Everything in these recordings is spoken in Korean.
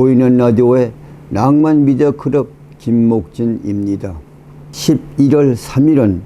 보이는 라디오의 낭만 미디어 클럽 김목진입니다. 11월 3일은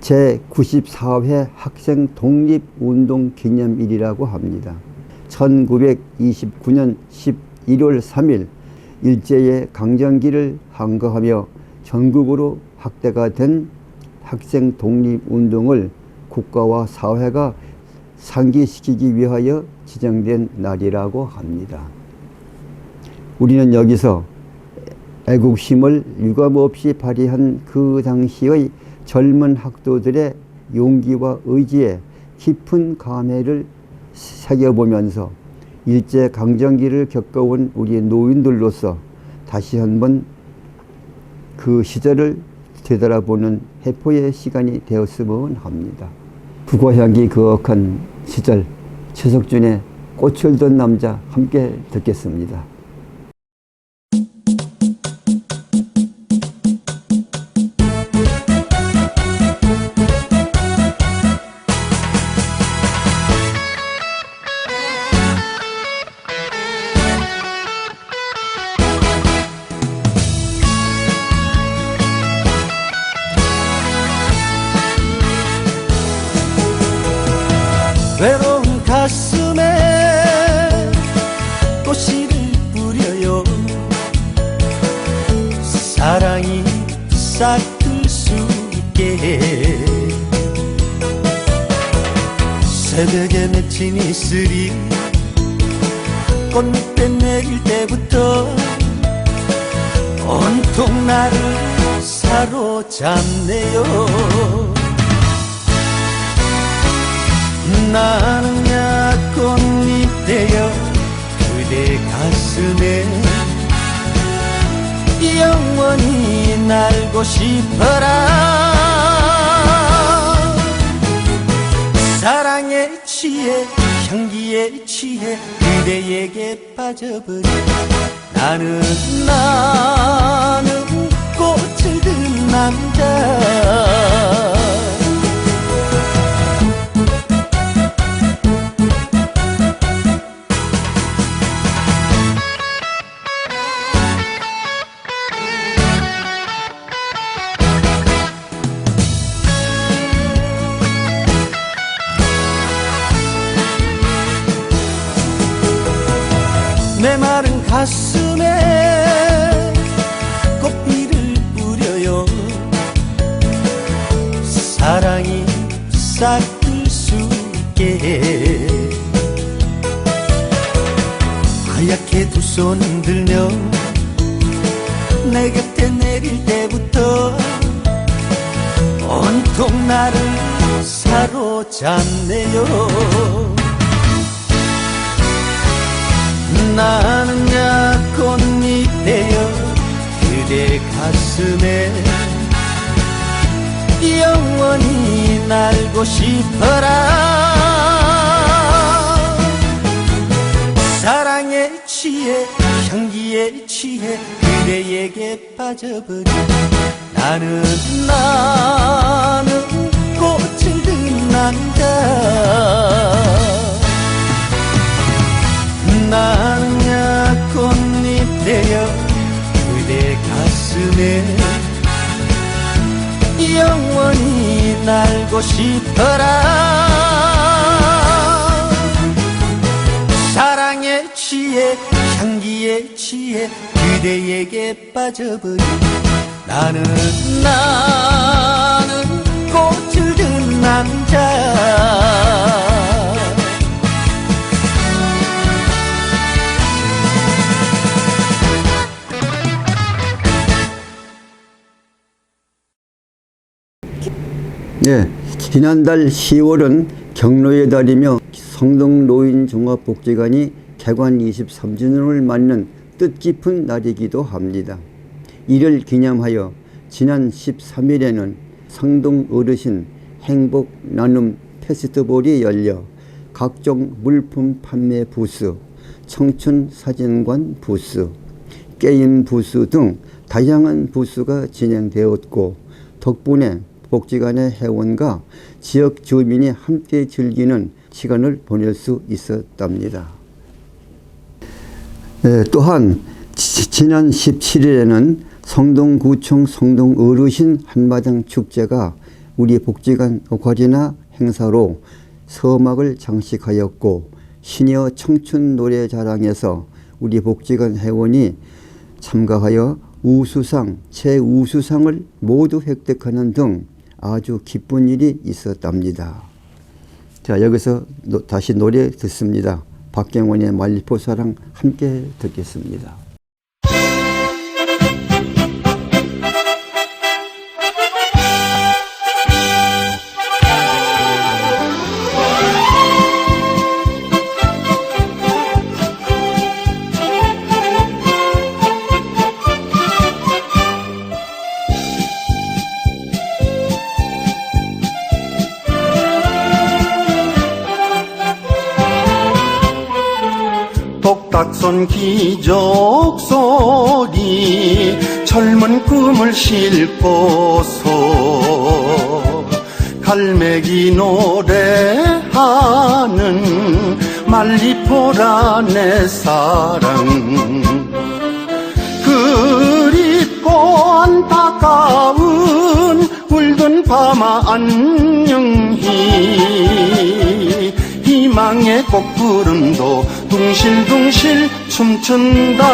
제94회 학생 독립운동 기념일이라고 합니다. 1929년 11월 3일 일제의 강점기를 항거하며 전국으로 확대가 된 학생 독립운동을 국가와 사회가 상기시키기 위하여 지정된 날이라고 합니다. 우리는 여기서 애국심을 유감없이 발휘한 그 당시의 젊은 학도들의 용기와 의지에 깊은 감회를 새겨보면서 일제 강점기를 겪어온 우리 노인들로서 다시 한번 그 시절을 되돌아보는 해포의 시간이 되었으면 합니다. 국어향기 그윽한 시절 최석준의 꽃을 든 남자 함께 듣겠습니다. 새벽에 맺힌 이슬이 꽃밑에 내릴 때부터 온통 나를 사로잡네요. 나는 약꽃잎 되어 그대 가슴에 영원히 날고 싶어라 취해 향기에 취해 그대에게 빠져버린 나는 나는 꽃을 든 남자 손 들며 내 곁에 내릴 때부터 온통 나를 사로잡네요. 나는 약꽃잎 되어 그대 가슴에 영원히 날고 싶어라 취해 향기에 취해 그대에게 빠져버린 나는 나는 꽃을 든 남자 나는 약꽃잎 되어 그대 가슴에 영원히 날고 싶어라 사랑에 취해 향기에 취해 그대에게 빠져버린 나는 나는 꽃을 든 남자. 네, 지난달 10월은 경로의 달이며 성동노인종합복지관이 개관 23주년을 맞는 뜻깊은 날이기도 합니다. 이를 기념하여 지난 13일에는 성동 어르신 행복 나눔 페스티벌이 열려 각종 물품 판매 부스, 청춘 사진관 부스, 게임 부스 등 다양한 부스가 진행되었고 덕분에 복지관의 회원과 지역 주민이 함께 즐기는 시간을 보낼 수 있었답니다. 예, 또한 지- 지난 17일에는 성동구청 성동 어르신 한마당 축제가 우리 복지관 과제나 행사로 서막을 장식하였고 시니어 청춘 노래 자랑에서 우리 복지관 회원이 참가하여 우수상, 최우수상을 모두 획득하는 등 아주 기쁜 일이 있었답니다. 자 여기서 노- 다시 노래 듣습니다. 박경원의 말리포 사랑 함께 듣겠습니다. 독닥선 기적 소리 젊은 꿈을 싣고서 갈매기 노래하는 말리포라 내 사랑. 그립고 안타까운 울던 밤아 안녕히 희망의 꽃구름도 둥실둥실 춤춘다.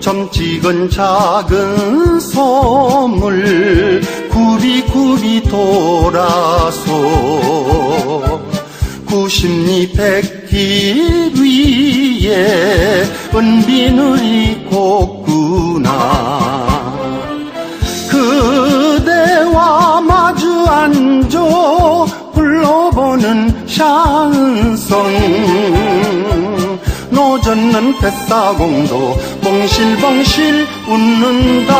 점 찍은 작은 소물 굽이굽이 돌아서 구십리 백길 위에 은비늘이 곱구나. 그대와 마주 앉아 불러보는 샹송 노젓는 뱃사공도 봉실봉실 웃는다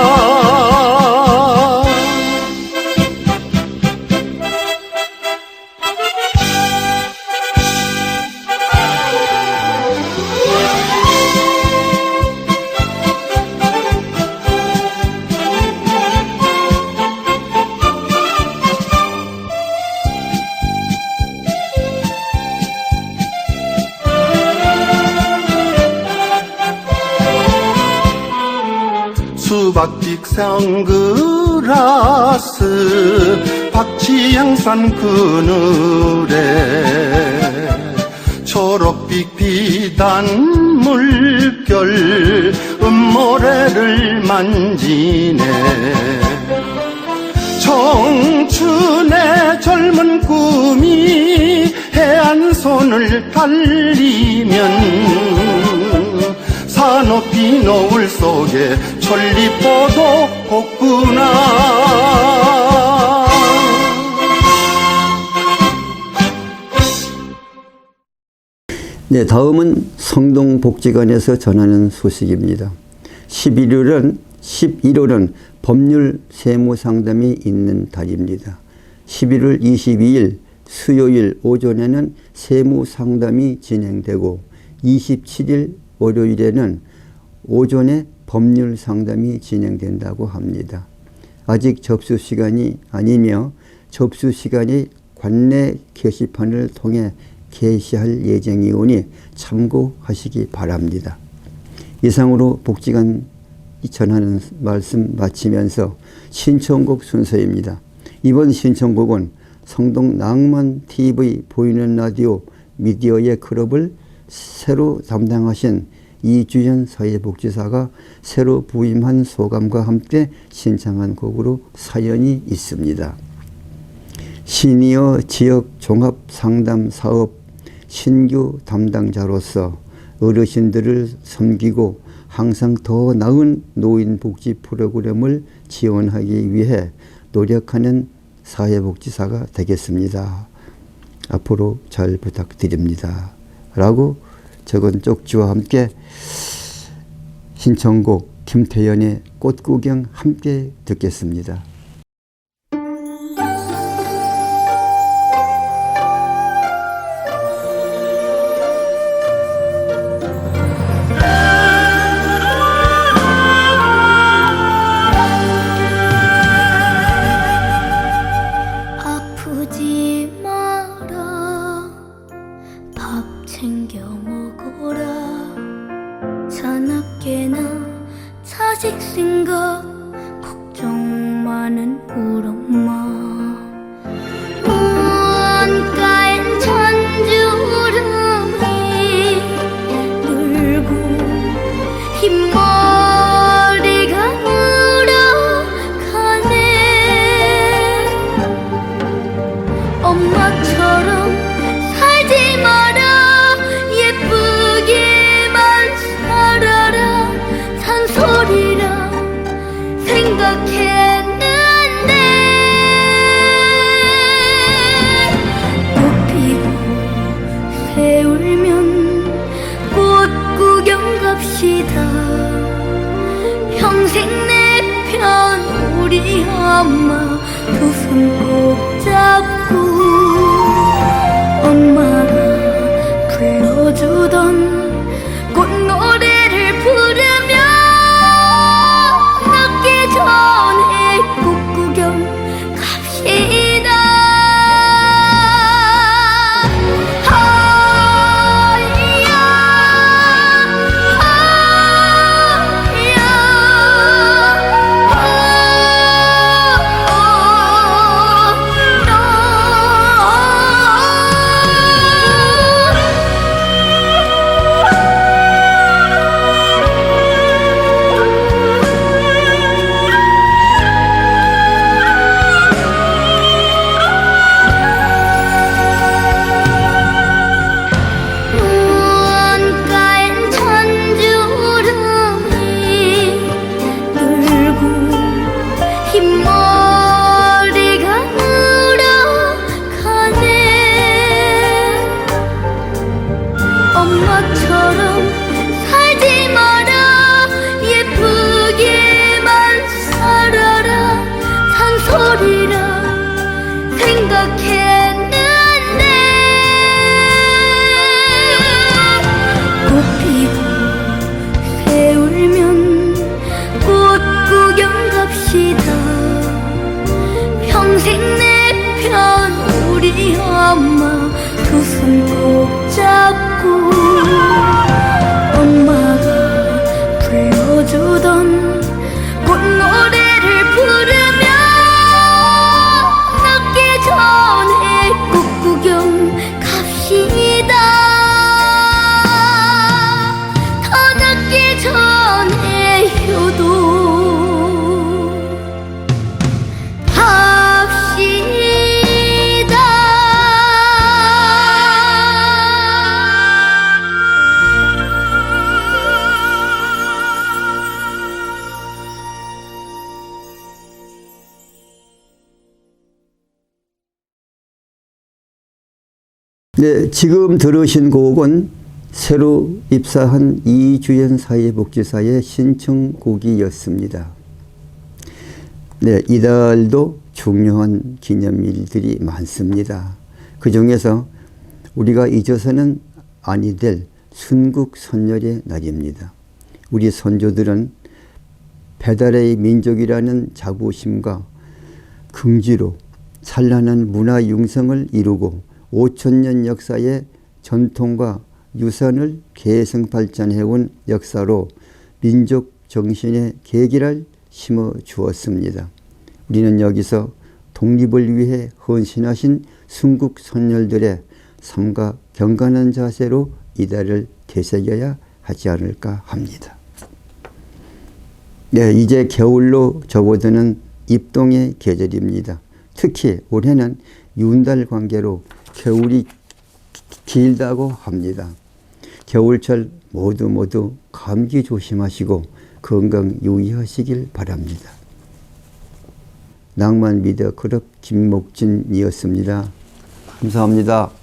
수박빛 선글라스 박치양산 그늘에 초록빛 비단 물결 음모래를 만지네. 청춘의 젊은 꿈이 해안 손을 달리면 산업이 노을 속에 천리포도 걷구나 네, 다음은 성동복지관에서 전하는 소식입니다. 11월은 11월은 법률 세무 상담이 있는 달입니다. 11월 22일 수요일 오전에는 세무 상담이 진행되고 27일 월요일에는 오전에 법률 상담이 진행된다고 합니다. 아직 접수 시간이 아니며 접수 시간이 관내 게시판을 통해 게시할 예정이오니 참고하시기 바랍니다. 이상으로 복지관 전하는 말씀 마치면서 신청곡 순서입니다. 이번 신청곡은 성동 낭만 TV 보이는 라디오 미디어의 클럽을 새로 담당하신 이주연 사회복지사가 새로 부임한 소감과 함께 신청한 곡으로 사연이 있습니다. 시니어 지역 종합 상담 사업 신규 담당자로서 어르신들을 섬기고 항상 더 나은 노인 복지 프로그램을 지원하기 위해 노력하는 사회복지사가 되겠습니다. 앞으로 잘 부탁드립니다. 라고 적은 쪽지와 함께 신청곡 김태연의 꽃구경 함께 듣겠습니다. 엄마 두 손 꼭 잡고 엄마가 불러주던 네, 지금 들으신 곡은 새로 입사한 이주연 사회복지사의 신청곡이었습니다. 네, 이달도 중요한 기념일들이 많습니다. 그 중에서 우리가 잊어서는 아니 될 순국선열의 날입니다. 우리 선조들은 배달의 민족이라는 자부심과 긍지로 찬란한 문화 융성을 이루고 5천년 역사의 전통과 유산을 계승 발전해온 역사로 민족 정신의 계기를 심어 주었습니다. 우리는 여기서 독립을 위해 헌신하신 순국 선열들의 삶과 경건한 자세로 이달을 되새겨야 하지 않을까 합니다. 네, 이제 겨울로 접어드는 입동의 계절입니다. 특히 올해는 윤달 관계로 겨울이 길다고 합니다. 겨울철 모두 모두 감기 조심하시고 건강 유의하시길 바랍니다. 낭만 미디어 클럽 김목진이었습니다. 감사합니다.